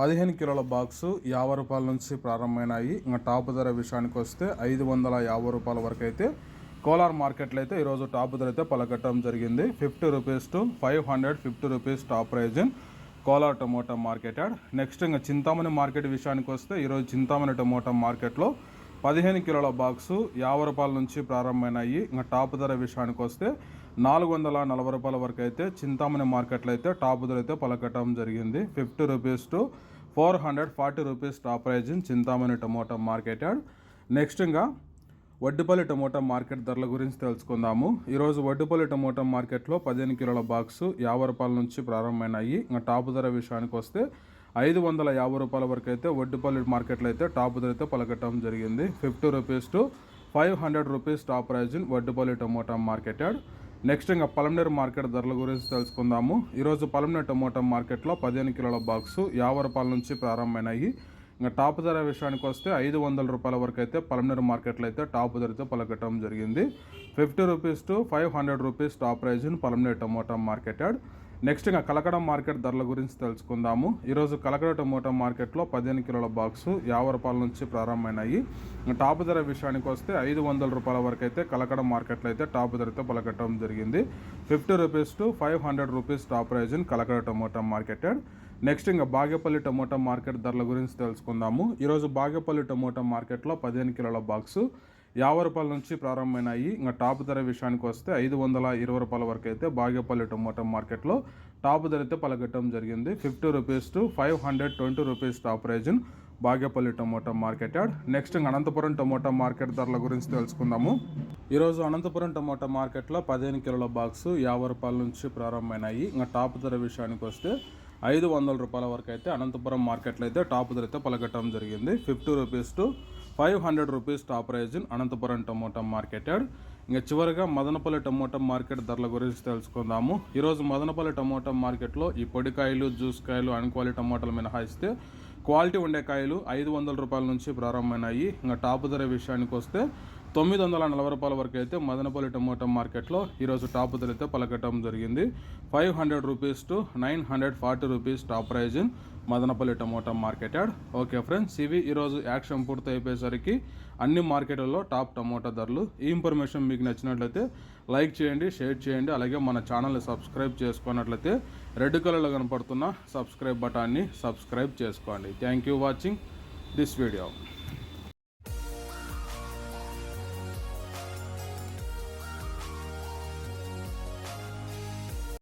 పదిహేను కిలోల బాక్సు యాభై రూపాయల నుంచి ప్రారంభమైనాయి. ఇంకా టాప్ ధర విషయానికి వస్తే ఐదు వందల యాభై రూపాయల వరకు అయితే కోలార్ మార్కెట్లో అయితే ఈరోజు టాప్ ధర అయితే పలకట్టడం జరిగింది. Fifty rupees to five hundred fifty rupees top price in Kolar tomato market yard. Next ఇంకా చింతామణి మార్కెట్ విషయానికి వస్తే ఈరోజు చింతామణి టమోటా మార్కెట్లో పదిహేను కిలోల బాక్సు యాభై రూపాయల నుంచి ప్రారంభమైనాయి. ఇంకా టాప్ ధర విషయానికి వస్తే నాలుగు వందల నలభై రూపాయల వరకు అయితే చింతామణి మార్కెట్లో అయితే టాప్ ధర అయితే పలకటం జరిగింది. Fifty rupees to four hundred forty rupees top price in Chintamani tomato market. Yard next ఇంకా వడ్డుపల్లి టమోటా మార్కెట్ ధరల గురించి తెలుసుకుందాము. ఈరోజు వడ్డుపల్లి టమోటా మార్కెట్లో పదిహేను కిలోల బాక్సు యాభై రూపాయల నుంచి ప్రారంభమైనాయి. ఇంకా టాప్ ధర విషయానికి వస్తే ఐదు వందల యాభై రూపాయల వరకు అయితే వడ్డుపల్లి మార్కెట్లో అయితే టాప్ ధర అయితే పలకటం జరిగింది. Fifty rupees to five hundred rupees top price in Vaddipalli tomato market. Yard next ఇంకా పలంనేరు మార్కెట్ ధరల గురించి తెలుసుకుందాము. ఈరోజు పలంనేరు టమోటా మార్కెట్లో పదిహేను కిలోల బాక్సు యాభై రూపాయల నుంచి ప్రారంభమైనాయి. ఇంకా టాప్ ధర విషయానికి వస్తే ఐదు వందల రూపాయల వరకు అయితే పలంనేరు మార్కెట్లో అయితే టాప్ ధరతో పలకటం జరిగింది. Fifty rupees to five hundred rupees top price in Palamaner tomato market yard. Next ఇంకా కలకడ మార్కెట్ ధరల గురించి తెలుసుకుందాము. ఈరోజు కలకడ టమోటా మార్కెట్లో పదిహేను కిలోల బాక్సు యాభై రూపాయల నుంచి ప్రారంభమైనాయి. టాప్ ధర విషయానికి వస్తే ఐదు వందల రూపాయల వరకు అయితే కలకడ మార్కెట్లో అయితే టాప్ ధరతో పలకటం జరిగింది. Fifty rupees to five hundred rupees top price in Kalakada tomato market next ఇంకా బాగేపల్లి టమోటా మార్కెట్ ధరల గురించి తెలుసుకుందాము. ఈరోజు బాగేపల్లి టమోటా మార్కెట్లో పదిహేను కిలోల బాక్సు యాభై రూపాయల నుంచి ప్రారంభమైనాయి. ఇంకా టాప్ ధర విషయానికి వస్తే ఐదు వందల ఇరవై రూపాయల వరకు అయితే బాగేపల్లి టొమాటో మార్కెట్లో టాప్ ధర అయితే పలకట్టడం జరిగింది. Fifty rupees to five hundred twenty rupees top price Bagepalli tomato market yard. Next Anantapuram tomato market ధరల గురించి తెలుసుకుందాము. ఈరోజు అనంతపురం టొమాటో మార్కెట్లో పదిహేను కిలోల బాక్స్ యాభై రూపాయల నుంచి ప్రారంభమైనాయి. ఇంకా టాప్ ధర విషయానికి వస్తే ఐదు వందల రూపాయల వరకు అయితే అనంతపురం మార్కెట్లో అయితే టాప్ ధర అయితే పలకట్టడం జరిగింది. Fifty rupees to five hundred rupees top price in Anantapuram tomato market yard. ఇంకా చివరిగా మదనపల్లి టమోటా మార్కెట్ ధరల గురించి తెలుసుకుందాము. ఈరోజు మదనపల్లి టమోటా మార్కెట్లో ఈ పొడికాయలు జ్యూస్ కాయలు అన్క్వాలిటీ టమోటాలు మినహాయిస్తే క్వాలిటీ ఉండే కాయలు ఐదు వందల రూపాయల నుంచి ప్రారంభమైనాయి. ఇంకా టాప్ ధర విషయానికి వస్తే తొమ్మిది వందల నలభై రూపాయల వరకు అయితే మదనపల్లి టమోటా మార్కెట్లో ఈరోజు టాప్ ధర అయితే పలకటం జరిగింది. Five hundred rupees to nine hundred forty rupees top price in Madanapalli tomato market yard okay friends ఇవి ఈరోజు యాక్షన్ పూర్తి అయిపోయేసరికి అన్ని మార్కెట్లలో టాప్ టమోటా ధరలు. ఈ ఇన్ఫర్మేషన్ మీకు నచ్చినట్లయితే లైక్ చేయండి షేర్ చేయండి. అలాగే మన ఛానల్ని సబ్స్క్రైబ్ చేసుకున్నట్లయితే రెడ్ కలర్లో కనపడుతున్న సబ్స్క్రైబ్ బటాన్ని సబ్స్క్రైబ్ చేసుకోండి. Thank you watching this video.